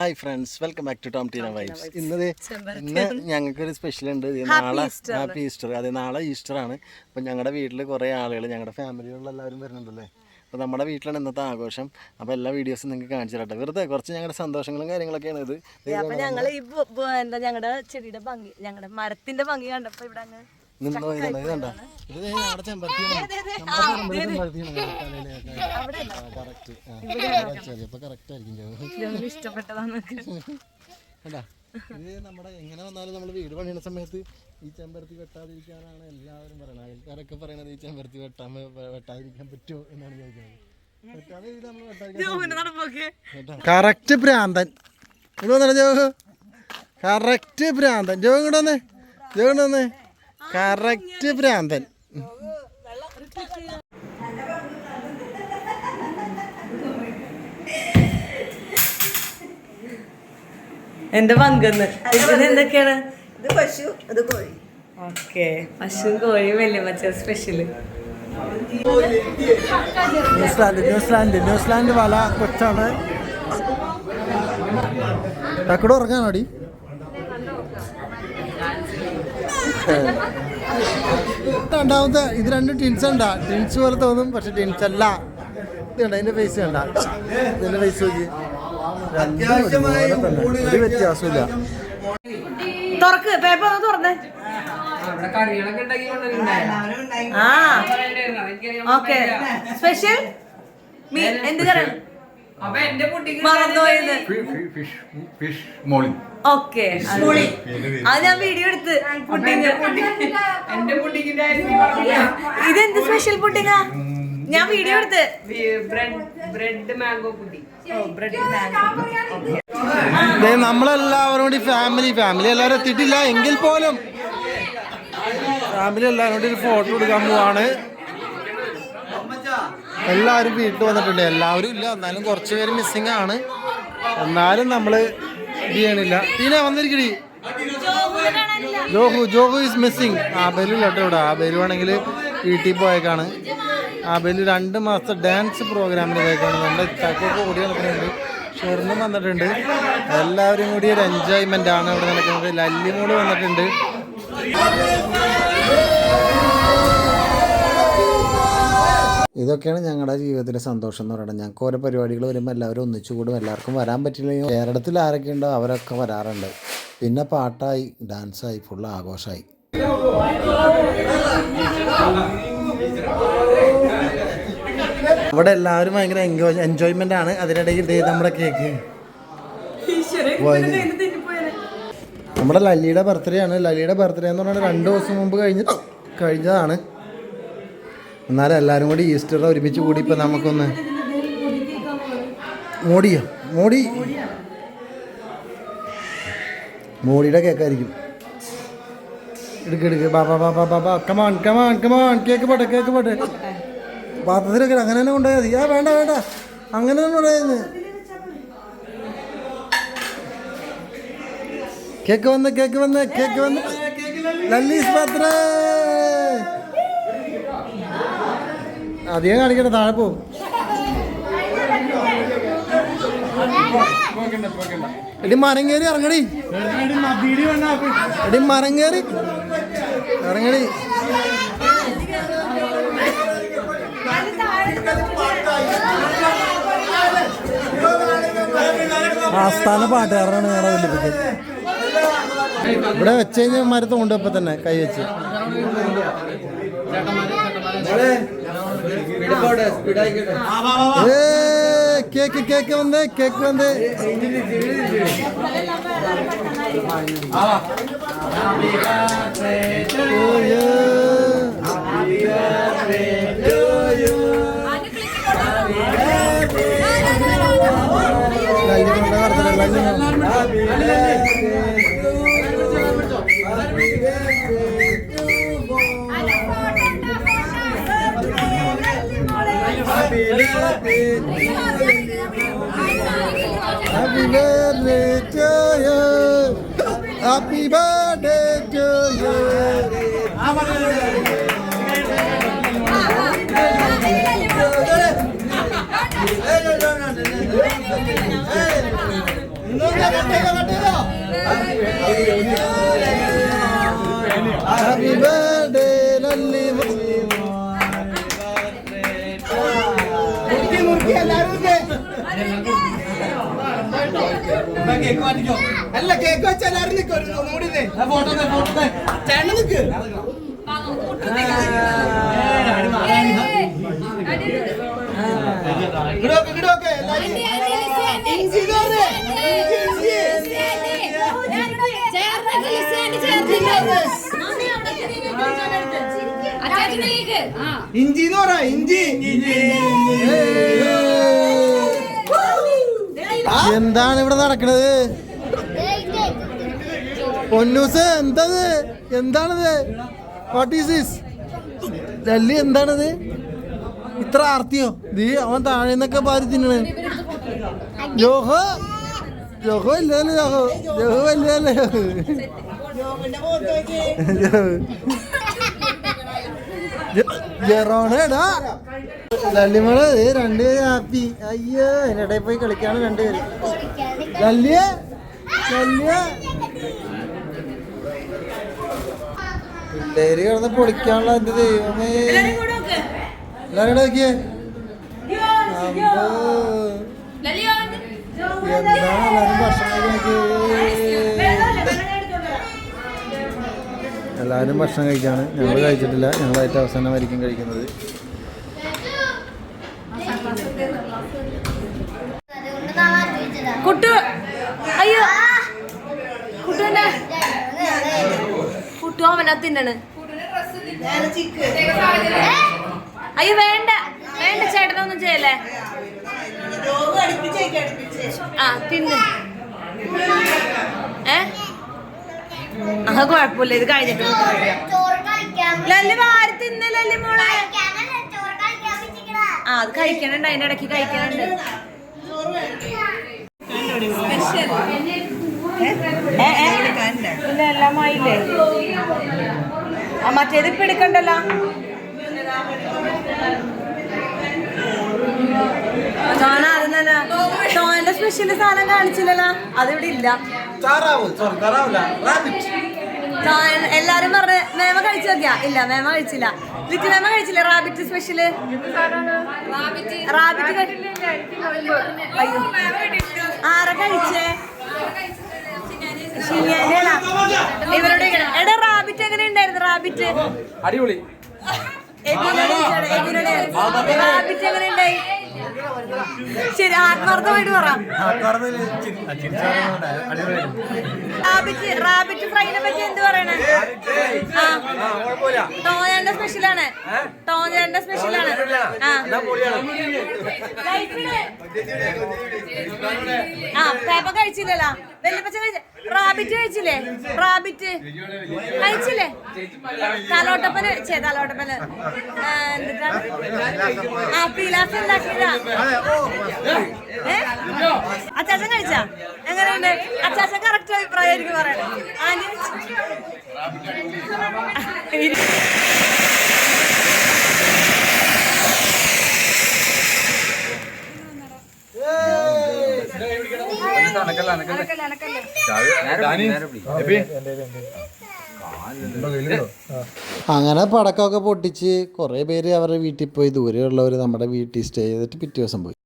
Hi friends welcome back to Tom Tina vibes ഇന്നത് ഇന്ന് ഞങ്ങൾക്കൊരു സ്പെഷ്യൽ ഉണ്ട്. നാളെ ഹാപ്പി ഈസ്റ്റർ അതെ നാളെ ഈസ്റ്റർ ആണ്. അപ്പം ഞങ്ങളുടെ വീട്ടിൽ കുറേ ആളുകൾ ഞങ്ങളുടെ ഫാമിലികളിൽ എല്ലാവരും വരുന്നുണ്ടല്ലേ? അപ്പോൾ നമ്മുടെ വീട്ടിലാണ് ഇന്നത്തെ ആഘോഷം. അപ്പോൾ എല്ലാ വീഡിയോസും നിങ്ങൾക്ക് കാണിച്ചു തരട്ടെ. വെറുതെ കുറച്ച് ഞങ്ങളുടെ സന്തോഷങ്ങളും കാര്യങ്ങളൊക്കെയാണ് ഇത്. അപ്പോൾ ഞങ്ങൾ ഈ എന്താ ഞങ്ങളുടെ ചെടിയുടെ ഭംഗി ഞങ്ങളുടെ മരത്തിന്റെ ഭംഗി കണ്ടപ്പോൾ ഇവിടെ അങ്ങ് നിന്ന് ഇതണ്ട കണ്ട? ഇത് ഞങ്ങളുടെ ചെമ്പരത്തിയാണ് ചെമ്പരത്തിയാണ് കറക്റ്റ് കറക്റ്റ് ആയിരിക്കും. ജോ. ഇഷ്ടപ്പെട്ടതാണ് കണ്ടാ? ഇത് നമ്മുടെ എങ്ങനെ വന്നാലും നമ്മൾ വീട് പണിയുന്ന സമയത്ത് ഈ ചെമ്പരത്തി വെട്ടാതിരിക്കാനാണ് എല്ലാവരും പറയുന്നത് അയൽക്കാരൊക്കെ പറയുന്നത് ഈ ചെമ്പരത്തി വെട്ടാൻ വെട്ടാതിരിക്കാൻ പറ്റുമോ എന്നാണ് ചോദിക്കുന്നത്. കറക്റ്റ് ഭ്രാന്തൻ. ഇവിടെ വന്നോ ജോഹു കറക്റ്റ് ഭ്രാന്തൻ. ജോ ഇങ്ങോട്ട് വന്നേ. ജോ ഇങ്ങോട്ട് വന്നേ. കറക്റ്റ് ഭ്രാന്തൻ എന്റെ പങ്കെന്ന് എന്തൊക്കെയാണ് ഇത് പശു അത് കോഴി ഓക്കെ പശുവും കോഴിയും വല്യമ്മച്ച special New Zealand New Zealand New Zealand വല കൊച്ചാണ് തക്കട് ഉറങ്ങാനോടി രണ്ടാമത്തെ ഇത് രണ്ടും ടിൻസ് ഉണ്ടാ ടിൻസ് പോലെ തോന്നും പക്ഷെ ടിൻസ് അല്ല. ഇത് കണ്ട അതിന്റെ ഫേസ് കണ്ട. ഇതിന്റെ പൈസ നോക്കി. ഒരു വ്യത്യാസമില്ല തുറക്ക് പേപ്പർ ഒന്ന് തുറന്നേ. ആ ഓക്കെ. സ്പെഷ്യൽ മീൻ എന്ത് കറി? ഓക്കെ. അത് ഞാൻ വീഡിയോ എടുത്ത് പുഡിങ് ഇതെന്ത് സ്പെഷ്യൽ പുഡിങ്ങാ ഞാൻ വീഡിയോ എടുത്ത്. ബ്രെഡ് മാംഗോ പുഡിംഗ് ദേ, നമ്മളെല്ലാവരും കൂടി ഫാമിലി ഫാമിലി എല്ലാവരും എത്തിയിട്ടില്ല. എങ്കിൽ പോലും. ഫാമിലി എല്ലാവരും കൂടി ഒരു ഫോട്ടോ എടുക്കാൻ പോവാണ്. എല്ലാവരും വീട്ടിൽ വന്നിട്ടുണ്ട്. എല്ലാവരും ഇല്ല. എന്നാലും കുറച്ച് പേര് മിസ്സിങ് ആണ്. എന്നാലും നമ്മൾ ഇത് ചെയ്യണില്ല. തീന വന്നിരിക്കടി. ജോഹു ജോഹു ഈസ് മിസ്സിങ് ആബേലു കേട്ടോ ഇവിടെ. ആബേലു ആണെങ്കിൽ വീട്ടിൽ പോയേക്കാണ്. ആ ആബേലു രണ്ട് മാസത്തെ ഡാൻസ് പ്രോഗ്രാമിൽ പോയേക്കാണ്. നമ്മുടെ ചക്കൊക്കെ കൂടി നടക്കുന്നുണ്ട്. ഷെറിനും വന്നിട്ടുണ്ട്. എല്ലാവരും കൂടി ഒരു എൻജോയ്മെന്റ് ആണ് ഇവിടെ നടക്കുന്നത്. ലല്ലിമൂട് വന്നിട്ടുണ്ട്. ഇതൊക്കെയാണ് ഞങ്ങളുടെ ജീവിതത്തിലെ സന്തോഷം എന്ന് പറയുന്നത്. ഞങ്ങൾക്ക് ഓരോ പരിപാടികൾ വരുമ്പോൾ എല്ലാവരും ഒന്നിച്ചുകൂടും എല്ലാവർക്കും വരാൻ പറ്റില്ലെങ്കിൽ കേരളത്തിൽ ആരൊക്കെ ഉണ്ടോ അവരൊക്കെ വരാറുണ്ട്. പിന്നെ പാട്ടായി ഡാൻസായി ഫുൾ ആഘോഷമായി അവിടെ എല്ലാവരും ഭയങ്കര എൻജോയ് എൻജോയ്മെന്റ് ആണ്. അതിനിടയിൽ ദേ നമ്മുടെ കേക്ക് നമ്മുടെ ലല്ലിയുടെ ബർത്ത്ഡേ ആണ്. ലല്ലിയുടെ ബർത്ത്ഡേ എന്ന് പറഞ്ഞാൽ രണ്ട് ദിവസം മുമ്പ് കഴിഞ്ഞ കഴിഞ്ഞതാണ്. എന്നാലും എല്ലാവരും കൂടി ഈസ്റ്റർ ഒരുമിച്ച് കൂടി ഇപ്പം നമുക്കൊന്ന് മോഡിയോ മോഡി. മോഡിയുടെ കേക്കായിരിക്കും. എടുക്ക് എടുക്ക്. ബാബാ ബാബാ Baba come on come on come on come on come on come on cake പോട്ടെ കേക്ക് പോട്ടെ. പാത്രത്തിലൊക്കെ അങ്ങനെ തന്നെ കൊണ്ടുപോയാൽ മതി. ആ വേണ്ട വേണ്ട. അങ്ങനെ തന്നെ കൊണ്ടുപോയെന്ന് കേക്ക് വന്ന് കേക്ക് വന്ന് കേക്ക് വന്ന്. ലല്ലീസ് പാത്ര. അധികം കാണിക്കണ്ട താഴെ പോവും എടി മരം കയറി ഇറങ്ങടി. എടി മരം കയറി ഇറങ്ങടി. ആസ്ഥാന പാട്ടുകാരനാണ് ഞങ്ങളുടെ വല്യപ്പച്ചൻ. ഇവിടെ വെച്ച് കഴിഞ്ഞാൽ മരത്ത് കൊണ്ടുവപ്പം തന്നെ കൈ വെച്ച്. കേക്ക് കേക്ക് വന്ന് കേക്ക് വന്ന്. Oh, birthday to you. Happy birthday to you. Happy birthday, Lalli. Happy birthday. Birthday Lalli അല്ല കേക്ക് വെച്ച എല്ലാരും നിൽക്കും ഒന്നുകൂടി ഫോട്ടോ ഫോട്ടോ ചേട്ടൻ നിൽക്ക് ഇങ്ങോട്ട് എല്ലാരും. ഇഞ്ചി. ഇഞ്ചി, ഇഞ്ചി. ഇഞ്ചി എന്ന് പറ ഇഞ്ചി. എന്താണ് ഇവിടെ നടക്കണത്? പൊന്നൂസ് എന്തത്? എന്താണിത്? വാട്ട് ഈസ് ദിസ് ലല്ലി എന്താണിത്? ഇത്ര ആർത്തിയോ? ദീ അവൻ താഴെ നിന്നൊക്കെ പാരി തിന്നണ് ജോഹോ ജോഹോ ഇല്ലല്ലേ ജോഹോ ജോഹോ വല്ലല്ലേ ജെറോണേടാ. ലല്ലിമൾ രണ്ടുപേരും ഹാപ്പി. അയ്യോ അതിനിടെ പോയി കളിക്കാണ് രണ്ടുപേര്. ലല്ലിയ ലല്ലിയ. പിള്ളേര് കിടന്ന് പൊളിക്കാനുള്ള എന്റെ ദൈവമേ. എല്ലാരും നോക്കിയേ. എന്താണ് എല്ലാരും ഭക്ഷണം കഴിക്കുന്നത് എല്ലാവരും ഭക്ഷണം കഴിക്കാണ്. ഞങ്ങൾ കഴിച്ചിട്ടില്ല. ഏറ്റവും അവസാനമായിരിക്കും കഴിക്കുന്നത്. അയ്യോ. വേണ്ട. വേണ്ട ചേട്ടനൊന്നും ചെയ്യല്ലേ? ആ തിന്ന്. ഏ? ആ കുഴപ്പമില്ല ഇത് കഴിഞ്ഞിട്ട് ലല്ലി വാരി തിന്ന് ലല്ലി മോളെ. ആ അത് കഴിക്കണുണ്ട് അതിന്റെ ഇടയ്ക്ക് കഴിക്കണുണ്ട്. ഇല്ല എല്ലാം ആയില്ലേ ആ മറ്റേത് ഇപ്പൊ എടുക്കണ്ടല്ലോ? ആദ്യം തന്നെ സ്പെഷ്യൽ സാധനം കാണിച്ചില്ലല്ലോ? അതിവിടെ ഇല്ല. താറാവ് സോറി താറാവല്ല റാബിറ്റ് എല്ലാരും പറഞ്ഞ മേമ കഴിച്ചു നോക്കിയാ? ഇല്ല മേമ കഴിച്ചില്ല. ലിറ്റ് മേമ കഴിച്ചില്ല? റാബിറ്റ് സ്പെഷ്യൽ റാബിറ്റ് അയ്യോ. ആരെ കഴിച്ചേ? ഇവരോട്. എടാ റാബിറ്റ് എങ്ങനെ ഉണ്ടായിരുന്നു? റാബിറ്റ് അടിപൊളി. റാബിറ്റ് എങ്ങനെ ഉണ്ടായി? ശരി ആത്മാർത്ഥമായിട്ട് പറ. റാബിറ്റ് റാബിറ്റ് ഫ്രൈനെ പറ്റി എന്ത് പറയണേ? ടോഞ്ഞാന്റെ സ്പെഷ്യലാണ്. ടോഞ്ഞാന്റെ സ്പെഷ്യലാണ്. ആ. പേപ്പ കഴിച്ചില്ലല്ലോ. വെല്ലപ്പച്ച കഴിച്ച റാബിറ്റ് കഴിച്ചില്ലേ? റാബിറ്റ്. കഴിച്ചില്ലേ? തലോട്ടപ്പന് ചേ തലോട്ടപ്പന് ആ, പീലാസ് ഉണ്ടാക്കിയതാ? അച്ചാച്ചൻ കഴിച്ചാ? എങ്ങനെയുണ്ട്? അച്ചാച്ചൻ കറക്റ്റ് അഭിപ്രായമായിരിക്കും പറയണം. ആന്റി? അങ്ങനെ പടക്കമൊക്കെ പൊട്ടിച്ച് കുറേ പേര് അവരുടെ വീട്ടിൽ പോയി. ദൂരെയുള്ളവർ നമ്മുടെ വീട്ടിൽ സ്റ്റേ ചെയ്തിട്ട് പിറ്റേ ദിവസം പോയി.